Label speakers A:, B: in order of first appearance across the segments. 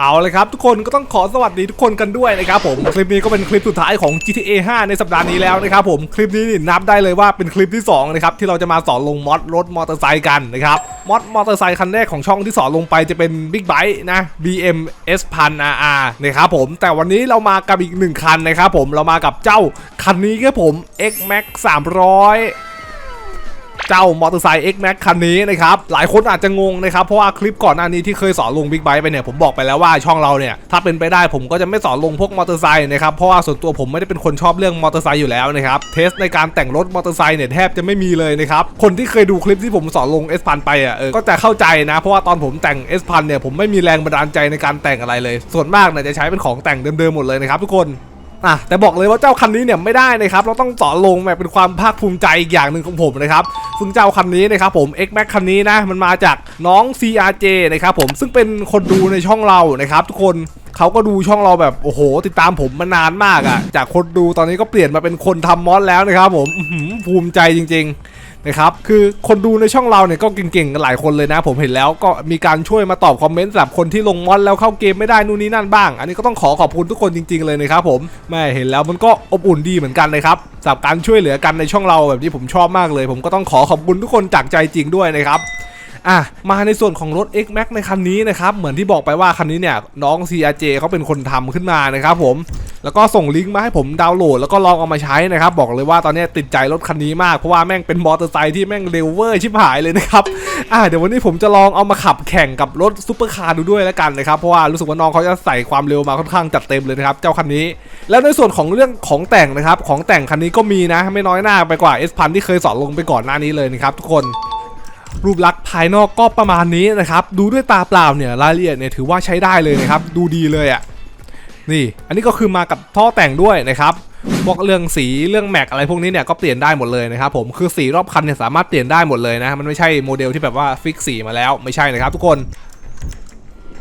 A: เอาเลยครับทุกคนก็ต้องขอสวัสดีทุกคนกันด้วยนะครับผมคลิปนี้ก็เป็นคลิปสุดท้ายของ GTA 5 ในสัปดาห์นี้แล้วนะครับผมคลิปนี้นี่นับได้เลยว่าเป็นคลิปที่2นะครับที่เราจะมาสอนลงมอดรถมอเตอร์ไซค์กันนะครับมอดมอเตอร์ไซค์คันแรกของช่องที่สอนลงไปจะเป็น Big b i k e นะ BM S 1000 RR นะครับผมแต่วันนี้เรามากับอีกหนึ่งคันนะครับผมเรามากับเจ้าคันนี้ครับผม X Max 300 เจ้ามอเตอร์ไซค์ X Max คันนี้นะครับหลายคนอาจจะงงนะครับเพราะว่าคลิปก่อนหน้านี้ที่เคยสอนลงบิ๊กไบค์ไปเนี่ยผมบอกไปแล้วว่าช่องเราเนี่ยถ้าเป็นไปได้ผมก็จะไม่สอนลงพวกมอเตอร์ไซค์นะครับเพราะว่าส่วนตัวผมไม่ได้เป็นคนชอบเรื่องมอเตอร์ไซค์อยู่แล้วนะครับเทสในการแต่งรถมอเตอร์ไซค์เนี่ยแทบจะไม่มีเลยนะครับคนที่เคยดูคลิปที่ผมสอนลง S พันไปอะเออก็จะเข้าใจนะเพราะว่าตอนผมแต่ง S พันเนี่ยผมไม่มีแรงบันดาลใจในการแต่งอะไรเลย ส่วนมากเนี่ยจะใช้เป็นของแต่งเดิมๆหมดเลยนะครับทุกคน อะแต่บอกเลยว่าเจ้าคันนี้เนี่ยไม่ได้นะครับเราต้องต่อลงแบบเป็นความภาคภูมิใจอีกอย่างหนึ่งของผมนะครับซึ่งเจ้าคันนี้นะครับผม X Max คันนี้นะมันมาจากน้อง CRJ นะครับผมซึ่งเป็นคนดูในช่องเรานะครับ ทุกคนเขาก็ดูช่องเราแบบโอ้โห ติดตามผมมานานมากอะ่ะ จากคนดูตอนนี้ก็เปลี่ยนมาเป็นคนทำมอสแล้วนะครับผมภูมิใจจริง ๆ นะครับคือคนดูในช่องเราเนี่ยก็เก่งๆกันหลายคนเลยนะ ผมเห็นแล้วก็มีการช่วยมาตอบคอมเมนต์สำหรับคนที่ลงมอดแล้วเข้าเกมไม่ได้นู่นนี่นั่นบ้าง อันนี้ก็ต้องขอขอบคุณทุกคนจริง ๆเลยนะครับผมแม่เห็นแล้วมันก็อบอุ่นดีเหมือนกันเลยครับสำหรับการช่วยเหลือกันในช่องเราแบบนี้ผมชอบมากเลย ผมก็ต้องขอขอบคุณทุกคนจากใจจริงด้วยนะครับ อะมาในส่วนของรถ X Max ในคันนี้นะครับเหมือนที่บอกไปว่าคันนี้เนี่ยน้อง CRJ เขาเป็นคนทำขึ้นมานะครับผมแล้วก็ส่งลิงก์มาให้ผมดาวน์โหลดแล้วก็ลองเอามาใช้นะครับบอกเลยว่าตอนนี้ติดใจรถคันนี้มากเพราะว่าแม่งเป็นมอเตอร์ไซค์ที่แม่งเร็วเวอร์ชิบหายเลยนะครับอะเดี๋ยววันนี้ผมจะลองเอามาขับแข่งกับรถซูเปอร์คาร์ดูด้วยแล้วกันนะครับเพราะว่ารู้สึกว่าน้องเขาจะใส่ความเร็วมาค่อนข้างจัดเต็มเลยนะครับเจ้าคันนี้ แล้วในส่วนของเรื่องของแต่งนะครับของแต่งคันนี้ก็มีนะไม่น้อยหน้าไปกว่า S พันที่เคยสอนลงไปก่อนหน้านี้เลยนะครับทุกคน รูปลักษณ์ภายนอกก็ประมาณนี้นะครับ ดูด้วยตาเปล่าเนี่ยรายละเอียดเนี่ยถือว่าใช้ได้เลยนะครับ ดูดีเลยอะ่ะนี่ อันนี้ก็คือมากับท่อแต่งด้วยนะครับพวกเรื่องสีเรื่องแม็กอะไรพวกนี้เนี่ยก็เปลี่ยนได้หมดเลยนะครับผมคือสีรอบคันเนี่ยสามารถเปลี่ยนได้หมดเลยนะมันไม่ใช่โมเดลที่แบบว่าฟิกสีมาแล้วไม่ใช่นะครับทุกคน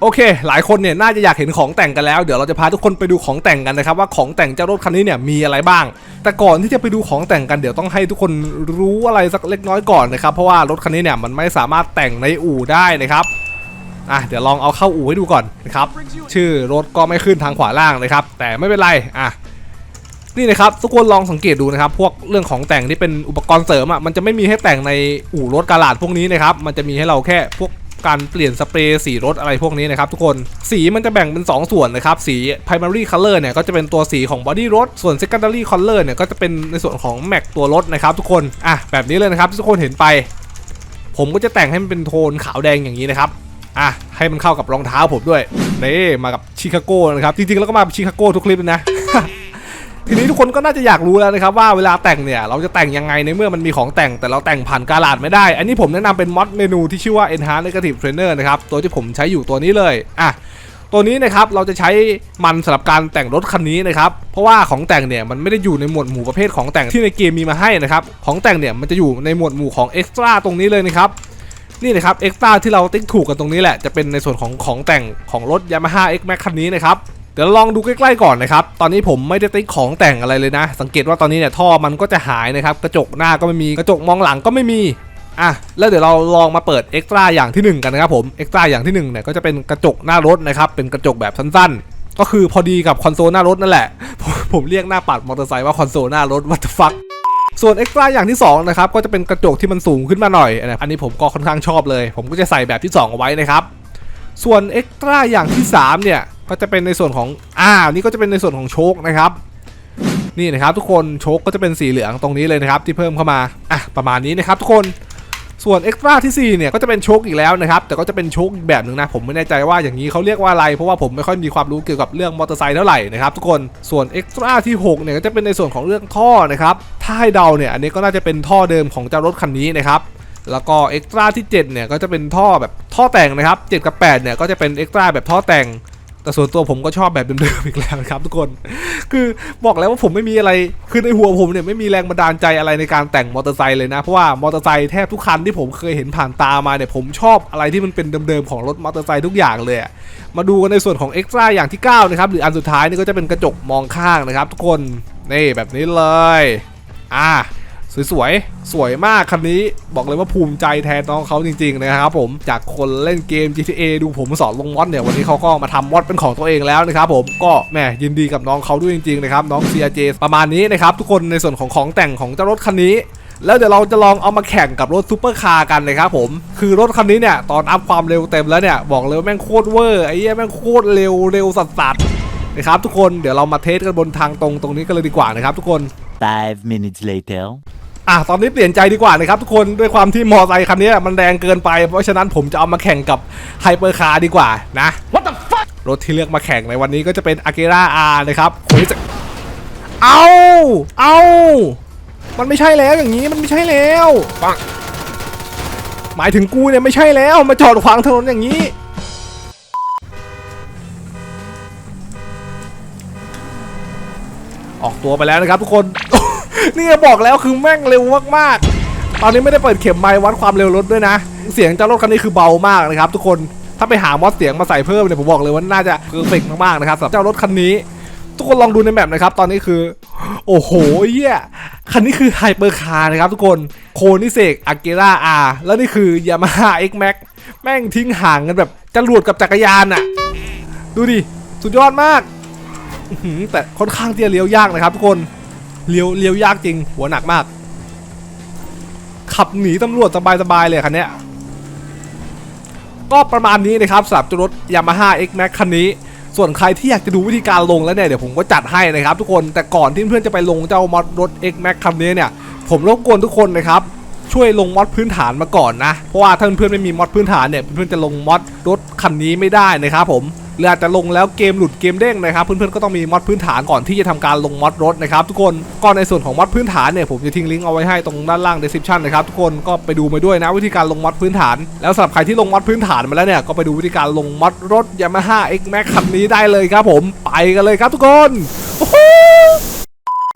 A: โอเค หลายคนเนี่ยน่าจะอยากเห็นของแต่งกันแล้ว เดี๋ยวเราจะพาทุกคนไปดูของแต่งกันนะครับว่าของแต่งเจ้ารถคันนี้เนี่ยมีอะไรบ้าง แต่ก่อนที่จะไปดูของแต่งกันเดี๋ยวต้องให้ทุกคนรู้อะไรสักเล็กน้อยก่อนนะครับเพราะว่ารถคันนี้เนี่ยมันไม่สามารถแต่งในอู่ได้นะครับอะเดี๋ยวลองเอาเข้าอู่ให้ดูก่อนนะครับชื่อรถก็ไม่ขึ้นทางขวาล่างนะครับ แต่ไม่เป็นไรอะนี่นะครับทุกคนลองสังเกตดูนะครับ พวกเรื่องของแต่งที่เป็นอุปกรณ์เสริมอะมันจะไม่มีให้แต่งในอู่รถกาลาดพวกนี้นะครับ มันจะมีให้เราแค่พวก การเปลี่ยนสเปรย์สีรถอะไรพวกนี้นะครับทุกคนสีมันจะแบ่งเป็น 2 ส่วนนะครับ สี primary color เนี่ยก็จะเป็นตัวสีของ body รถ ส่วน secondary color เนี่ยก็จะเป็นในส่วนของ Mac ตัวรถนะครับทุกคนอะแบบนี้เลยนะครับทุกคนเห็นไป ผมก็จะแต่งให้มันเป็นโทนขาวแดงอย่างนี้นะครับอะให้มันเข้ากับรองเท้าผมด้วยนี่มากับชิคาโก้นะครับจริงๆแล้วก็มาชิคาโก้ทุกคลิปนะ ทีนี้ทุกคนก็น่าจะอยากรู้แล้วนะครับว่าเวลาแต่งเนี่ยเราจะแต่งยังไงในเมื่อมันมีของแต่งแต่เราแต่งผ่านกาลาดไม่ได้ อันนี้ผมแนะนำเป็นมอดเมนูที่ชื่อว่า Enhance Negative Trainer นะครับตัวที่ผมใช้อยู่ตัวนี้เลยอะตัวนี้นะครับเราจะใช้มันสำหรับการแต่งรถคันนี้นะครับเพราะว่าของแต่งเนี่ยมันไม่ได้อยู่ในหมวดหมู่ประเภทของแต่งที่ในเกมมีมาให้นะครับของแต่งเนี่ยมันจะอยู่ในหมวดหมู่ของ Extra ตร้าตรงนี้เลยนะครับนี่นะครับเอ็กซ์ตร้าที่เราติ๊กถูกกันตรงนี้แหละจะเป็นในส่วนของของแต่งของรถ Yamaha X Max คันนี้นะครับ เดี๋ยวลองดูใกล้ๆก่อนนะครับ ตอนนี้ผมไม่ได้ติ๊กของแต่งอะไรเลยนะ สังเกตว่าตอนนี้เนี่ยท่อมันก็จะหายนะครับ กระจกหน้าก็ไม่มี กระจกมองหลังก็ไม่มี อะ แล้วเดี๋ยวเราลองมาเปิดเอ็กซ์ตร้าอย่างที่หนึ่งกันนะครับผม เอ็กซ์ตร้าอย่างที่หนึ่งเนี่ยก็จะเป็นกระจกหน้ารถนะครับ เป็นกระจกแบบสั้นๆ ก็คือพอดีกับคอนโซลหน้ารถนั่นแหละ ผมเรียกหน้าปัดมอเตอร์ไซค์ว่าคอนโซลหน้ารถ what the fuck ส่วนเอ็กซ์ตร้าอย่างที่2นะครับก็จะเป็นกระจกที่มันสูงขึ้นมาหน่อยนะอันนี้ผมก็ค่อนข้างชอบเลย ผมก็จะใส่แบบที่2เอาไว้นะครับ ส่วนเอ็กซ์ตร้าอย่างที่3เนี่ย ก็จะเป็นในส่วนของอ่านี่ก็จะเป็นในส่วนของโชคนะครับ นี่นะครับทุกคนโชคก็จะเป็นสีเหลืองตรงนี้เลยนะครับ ที่เพิ่มเข้ามาอะประมาณนี้นะครับทุกคนส่วนเอ็กซ์ตร้าที่4เนี่ยก็จะเป็นโชคอีกแล้วนะครับ แต่ก็จะเป็นโชคอีกแบบหนึ่งนะผมไม่แน่ใจว่าอย่างนี้เขาเรียกว่าอะไรเพราะว่าผมไม่ค่อยมีความรู้เกี่ยวกับเรื่องมอเตอร์ไซค์เท่าไหร่นะครับทุกคนส่วนเอ็กซ์ตร้าที่6เนี่ยก็จะเป็นในส่วนของเรื่องท่อนะครับถ้าให้เดาเนี่ยอันนี้ก็น่าจะเป็นท่อเดิมของเจ้ารถคันนี้นะครับแล้วก็เอ็กซ์ตร้าที่7เนี่ยก็จะเป็นท่อแบบท่อแต่งนะครับ7กับ8เนี่ยก็จะเป็นเอ็กซ์ตร้าแบบท่อแต่ง แต่ส่วนตัวผมก็ชอบแบบเดิมๆอีกแล้วครับทุกคน คือบอกแล้วว่าผมไม่มีอะไร คือในหัวผมเนี่ยไม่มีแรงบันดาลใจอะไรในการแต่งมอเตอร์ไซค์เลยนะ เพราะว่ามอเตอร์ไซค์แทบทุกคันที่ผมเคยเห็นผ่านตามาเนี่ยผมชอบอะไรที่มันเป็นเดิมๆของรถมอเตอร์ไซค์ทุกอย่างเลย มาดูกันในส่วนของเอ็กซ์ตร้าอย่างที่9นะครับหรืออันสุดท้ายนี่ก็จะเป็นกระจกมองข้างนะครับ ทุกคน นี่แบบนี้เลย อ่า สวยๆ สวยมากคันนี้บอกเลยว่าภูมิใจแทนน้องเขาจริงๆนะครับผมจากคนเล่นเกม GTA ดูผมสอนลงมอดเนี่ยวันนี้เขาก็มาทำมอดเป็นของตัวเองแล้วนะครับผมก็แหมยินดีกับน้องเขาด้วยจริงๆนะครับน้อง CRJ ประมาณนี้นะครับทุกคนในส่วนของของแต่งของเจ้ารถคันนี้แล้วเดี๋ยวเราจะลองเอามาแข่งกับรถซูเปอร์คาร์กันนะครับผม คือรถคันนี้เนี่ยตอนอัพความเร็วเต็มแล้วเนี่ยบอกเลยว่าแม่งโคตรเวอร์ไอ้เหี้ยแม่งโคตรเร็วเร็วสัสๆนะครับทุกคนเดี๋ยวเรามาเทสกันบนทางตรงตรงนี้กันเลยดีกว่านะครับทุกคน
B: Five minutes later.
A: อะตอนนี้เปลี่ยนใจดีกว่านะครับทุกคนด้วยความที่มอไซค์คันนี้มันแรงเกินไป เพราะฉะนั้นผมจะเอามาแข่งกับไฮเปอร์คาร์ดีกว่านะ What the fuck รถที่เลือกมาแข่งในวันนี้ก็จะเป็น a g e r a R นะครับคนที่จะเอาเอามันไม่ใช่แล้วอย่างนี้มันไม่ใช่แล้วปังหมายถึงกูเนี่ยไม่ใช่แล้วมาจอดขวางถนนอย่างนี้ออกตัวไปแล้วนะครับทุกคน นี่บอกแล้วคือแม่งเร็วมากๆ ตอนนี้ไม่ได้เปิดเข็มไมค์วัดความเร็วรถด้วยนะ เสียงเจ้ารถคันนี้คือเบามากนะครับ ทุกคน ถ้าไปหามอสเสียงมาใส่เพิ่มเนี่ยผมบอกเลยว่าน่าจะเพอร์เฟกมากๆนะครับสำหรับเจ้ารถคันนี้ ทุกคนลองดูในแมปนะครับ ตอนนี้คือ โอ้โหเหี้ยคันนี้คือไฮเปอร์คาร์นะครับทุกคน โคนิเซกอาเกราอาแล้วนี่คือยามาฮ่าเอ็กแม็กแม่งทิ้งห่างกันแบบจรวดกับจักรยานอะดูดิ สุดยอดมาก แต่ค่อนข้างที่จะเลี้ยวยากนะครับทุกคน เลี้ยวเลี้ยวยากจริง หัวหนักมาก ขับหนีตำรวจสบายๆเลยคันนี้ก็ประมาณนี้นะครับสำหรับรถ Yamaha X Max คันนี้ ส่วนใครที่อยากจะดูวิธีการลงแล้วเนี่ยเดี๋ยวผมก็จัดให้นะครับทุกคนแต่ก่อนที่เพื่อนจะไปลงเจ้ามอดรถ X Max คันนี้เนี่ย ผมรบกวนทุกคนนะครับช่วยลงมอดพื้นฐานมาก่อนนะ เพราะว่าถ้าเพื่อนไม่มีมอดพื้นฐานเนี่ยเพื่อนจะลงมอดรถคันนี้ไม่ได้นะครับผม หรืออาจจะลงแล้วเกมหลุดเกมเด้งนะครับเพื่อนๆก็ต้องมีมอดพื้นฐานก่อนที่จะทำการลงมอดรถนะครับทุกคนก็ในส่วนของมอดพื้นฐานเนี่ยผมจะทิ้งลิงก์เอาไว้ให้ตรงด้านล่าง description นะครับทุกคนก็ไปดูมาด้วยนะวิธีการลงมอดพื้นฐาน แล้วสำหรับใครที่ลงมอดพื้นฐานมาแล้วเนี่ยก็ไปดูวิธีการลงมอดรถ Yamaha X Max คันนี้ได้เลยครับผมไปกันเลยครับทุกคน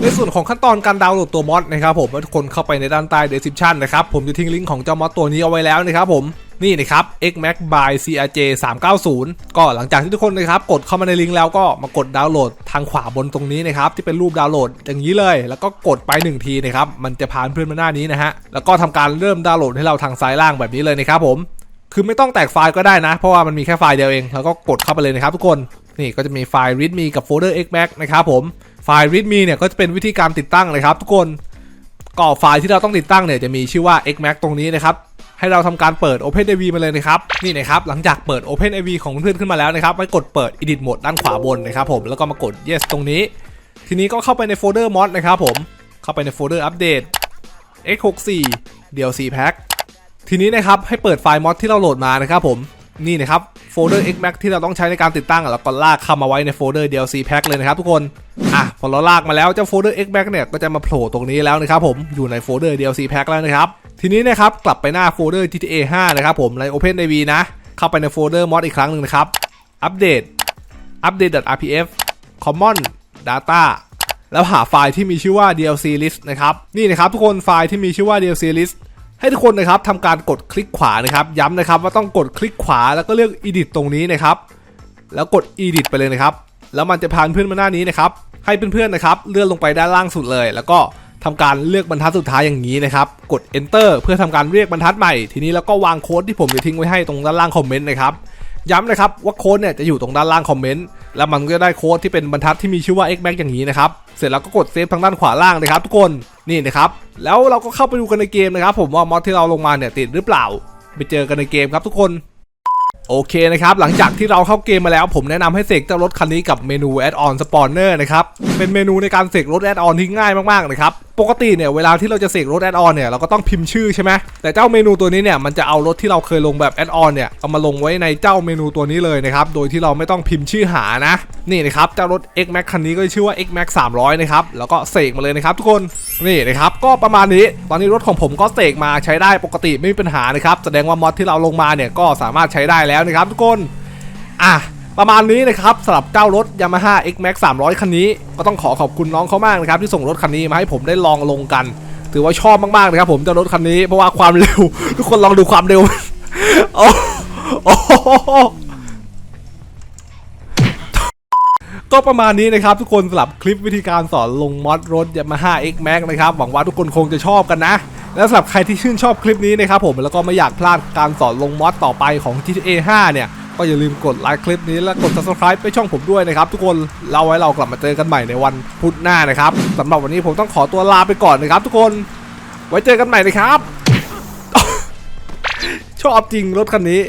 A: ในส่วนของขั้นตอนการดาวน์โหลดตัวมอดนะครับผมทุกคนเข้าไปในด้านใต้ description นะครับผมจะทิ้งลิงก์ของเจ้ามอดตัวนี้เอาไว้แล้วนะครับผม นี่นะครับ xmax by crj 390 ก็หลังจากที่ทุกคนนะครับกดเข้ามาในลิงก์แล้วก็มากดดาวน์โหลดทางขวาบนตรงนี้นะครับที่เป็นรูปดาวน์โหลดอย่างนี้เลย แล้วก็กดไป 1 ทีนะครับมันจะพาเพื่อนมาหน้านี้นะฮะแล้วก็ทำการเริ่มดาวน์โหลดให้เราทางซ้ายล่างแบบนี้เลยนะครับผมคือไม่ต้องแตกไฟล์ก็ได้นะ เพราะว่ามันมีแค่ไฟล์เดียวเอง แล้วก็กดเข้าไปเลยนะครับทุกคนนี่ก็จะมีไฟล์ readme กับโฟลเดอร์ xmax นะครับผมไฟล์ readme เนี่ยก็จะเป็นวิธีการติดตั้งเลยครับทุกคนก็ไฟล์ที่เราต้องติดตั้งเนี่ยจะมีชื่อว่า xmax ตรงนี้นะครับ ให้เราทำการเปิด OpenAV มาเลยนะครับนี่นะครับหลังจากเปิด OpenAV ของเพื่อนขึ้นมาแล้วนะครับไปกดเปิด Edit Mode ด้านขวาบนนะครับผมแล้วก็มากด Yes ตรงนี้ ทีนี้ก็เข้าไปในโฟลเดอร์ mod นะครับผมเข้าไปในโฟลเดอร์อัปเดต x64 DLC pack ทีนี้นะครับให้เปิดไฟล์มอดที่เราโหลดมานะครับผม นี่นะครับโฟลเดอร์ xmax ที่เราต้องใช้ในการติดตั้งแล้วก็ลากเข้ามาไว้ในโฟลเดอร์ DLC pack เลยนะครับทุกคนอะพอเราลากมาแล้วเจ้าโฟลเดอร์ xmax เนี่ยก็จะมาโผล่ตรงนี้แล้วนะครับผมอยู่ในโฟลเดอร์ DLC pack แล้วนะครับทีนี้นะครับกลับไปหน้าโฟลเดอร์ GTA 5 นะครับผมใน OpenAV นะเข้าไปในโฟลเดอร์มอดอีกครั้งหนึ่งนะครับอัปเดต update.rpf common data แล้วหาไฟล์ที่มีชื่อว่า DLC list นะครับนี่นะครับทุกคนไฟล์ที่มีชื่อว่า DLC list ให้ทุกคนนะครับทำการกดคลิกขวานะครับ ย้ำนะครับว่าต้องกดคลิกขวาแล้วก็เลือก edit ตรงนี้นะครับ แล้วกด edit ไปเลยนะครับ แล้วมันจะพาเพื่อนมาหน้านี้นะครับให้เพื่อนๆนะครับเลื่อนลงไปด้านล่างสุดเลย แล้วก็ทำการเลือกบรรทัดสุดท้ายอย่างนี้นะครับ กด enter เพื่อทำการเรียกบรรทัดใหม่ ทีนี้แล้วก็วางโค้ดที่ผมจะทิ้งไว้ให้ตรงด้านล่างคอมเมนต์นะครับ ย้ำนะครับว่าโค้ดเนี่ยจะอยู่ตรงด้านล่างคอมเมนต์แล้วมันก็จะได้โค้ดที่เป็นบรรทัดที่มีชื่อว่า xmax อย่างนี้นะครับเสร็จแล้วก็กดเซฟทางด้านขวาล่างนะครับทุกคนนี่นะครับแล้วเราก็เข้าไปดูกันในเกมนะครับ ผมว่ามอดที่เราลงมาเนี่ยติดหรือเปล่า ไปเจอกันในเกมครับทุกคนโอเคนะครับ หลังจากที่เราเข้าเกมมาแล้ว ผมแนะนำให้เสกเจ้ารถคันนี้กับเมนู Add-on Spawner นะครับ เป็นเมนูในการเสกรถ Add-on ที่ง่ายมากๆนะครับ ปกติเนี่ยเวลาที่เราจะเสกรถ Add-on เนี่ยเราก็ต้องพิมพ์ชื่อใช่ไหมแต่เจ้าเมนูตัวนี้เนี่ยมันจะเอารถที่เราเคยลงแบบ Add-on เนี่ยเอามาลงไว้ในเจ้าเมนูตัวนี้เลยนะครับโดยที่เราไม่ต้องพิมพ์ชื่อหานะนี่นะครับเจ้ารถ X Max คันนี้ก็ชื่อว่า X Max 300นะครับแล้วก็เสกมาเลยนะครับทุกคนนี่นะครับก็ประมาณนี้ตอนนี้รถของผมก็เสกมาใช้ได้ปกติไม่มีปัญหานะครับแสดงว่ามอดที่เราลงมาเนี่ยก็สามารถใช้ได้แล้วนะครับทุกคนอะ ประมาณนี้นะครับสำหรับเจ้ารถ Yamaha X Max 300 คันนี้ ก็ต้องขอขอบคุณน้องเขามากนะครับ ที่ส่งรถคันนี้มาให้ผมได้ลองลงกัน ถือว่าชอบมากๆนะครับ ผมเจ้ารถคันนี้เพราะว่าความเร็ว ทุกคนลองดูความเร็วโอ้โอ้ก็ประมาณนี้นะครับทุกคนสำหรับคลิปวิธีการสอนลงมอดรถ Yamaha X Max นะครับหวังว่าทุกคนคงจะชอบกันนะ และสำหรับใครที่ชื่นชอบคลิปนี้นะครับผมแล้วก็ไม่อยากพลาดการสอนลงมอดต่อไปของ GTA 5 เนี่ย ก็อย่าลืมกดไลค์คลิปนี้และกด subscribe ไปช่องผมด้วยนะครับ ทุกคนเราไว้เรากลับมาเจอกันใหม่ในวันพุธหน้านะครับสำหรับวันนี้ผมต้องขอตัวลาไปก่อนนะครับ ทุกคนไว้เจอกันใหม่นะครับ ชอบจริงรถคันนี้